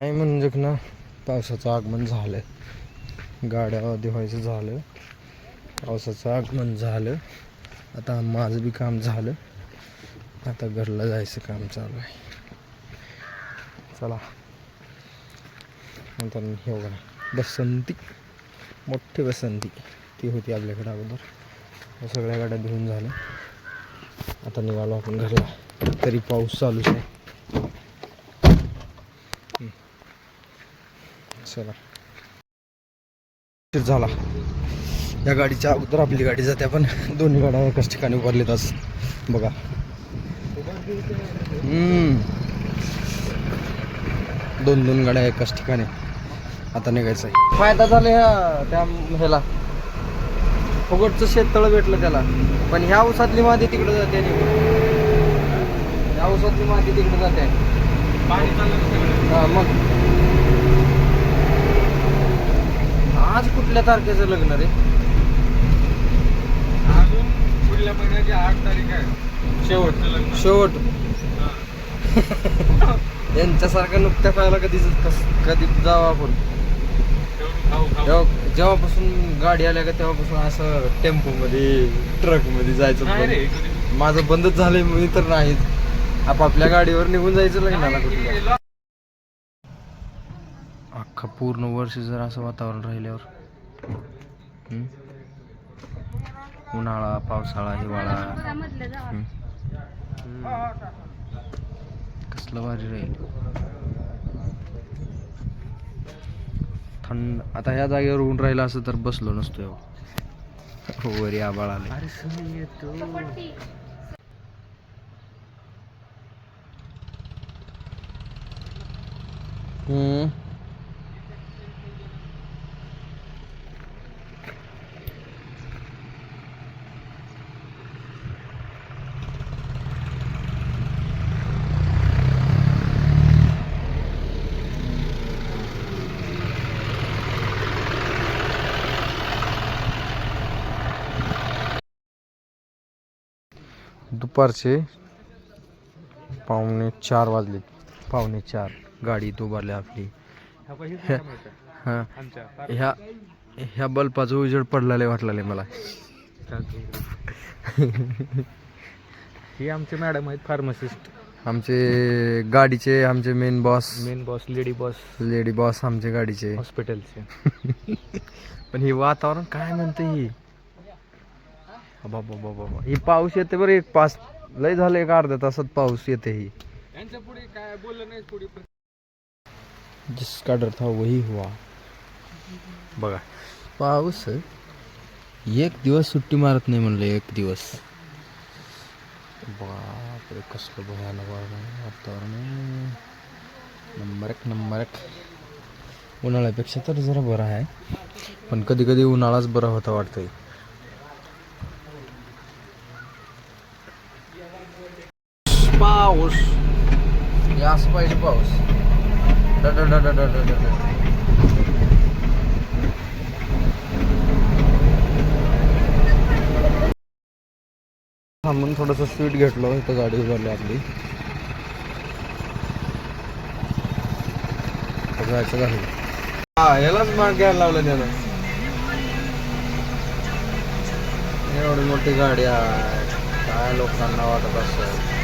नाही म्हणजे ना पावसाचं आगमन झालं गाड्या दिवायचं झालं. पावसाचं आगमन झालं. आता माझं बी काम झालं. आता घरला जायचं काम चालू आहे. चला. नंतर हे बघा बसंती. मोठी बसंती. ती होती आपल्याकडे अगोदर. सगळ्या गाड्या धुवून झाल्या. आता निघालो आपण घरला. तरी पाऊस चालूच आहे. चला झाला. या गाडीच्या अगोदर आपली गाडी जाते. पण दोन्ही गाड्या एकाच ठिकाणी उभारलेत आज. बघा. दोन दोन गाड्या एकाच ठिकाणी. आता निघायचं आहे फायदा झाला ह्या त्या ह्याला. फुगटचं शेततळ भेटलं त्याला. पण ह्या ऊसातली माती तिकडे जाते ह्या ऊसातली माती तिकडे जाते. हा मग. आज कुठल्या तारखेचं लग्न रे? अजून पुढल्या महिन्याची आठ तारीख आहे. शेवट. लग्न. शेवट. यांच्यासारखं नुकत्या पाहायला कधी कधी जावं आपण? जेव्हा जेव्हापासून गाडी आल्या का तेव्हापासून असं टेम्पो मध्ये ट्रकमध्ये जायचं नाही रे बंद. कधी- माझं बंदच झालंय मी तर नाहीच. आपापल्या गाडीवर निघून जायचं लग्नाला कुठे अख्खा पूर्ण वर्ष जर असं वातावरण राहिल्यावर? उन्हाळा पावसाळा हिवाळा. कसलं भारी राहील. थंड. आता ह्या जागेवर ऊन राहिलं असं तर बसलो नसतो एवढं. वरी आबाळ आले हम्म? दुपारचे पावणे चार वाजले. पावणे चार. गाडी इथं उभारली आपली. ह्या? हां. ह्या ह्या बल्बाचं उजेड पडलेलं वाटलेलं मला. ही आमचे मॅडम आहेत फार्मासिस्ट. आमचे गाडीचे आमचे main boss main boss lady boss lady boss आमचे गाडीचे. हॉस्पिटलचे पण हे वातावरण काय म्हणते ही? बाबा बाबा ही पाऊस येते बरं एक पाच लय झालं एक अर्ध्या तासात पाऊस येते ही. यांच्या पुढे काय बोललं नाही पुढे. जिसका डर था वही हुआ. बघा पाऊस एक दिवस सुट्टी मारत नाही म्हणलं एक दिवस. बापरे कसलं भयानक वातावरण. नंबर एक नंबर एक उन्हाळ्यापेक्षा तर जरा बरं आहे. पण कधी कधी उन्हाळाच बरा होता वाटतंय. पाऊस. हे असं पाहिजे पाऊस. थांबून थोडंसं स्वीट घेतलं इथं गाडी उभारली आपली जायचं झालं हा यालाच माग घ्यायला लावलं त्यानं. एवढी मोठी गाडी आहे. काय लोकांना वाटत असं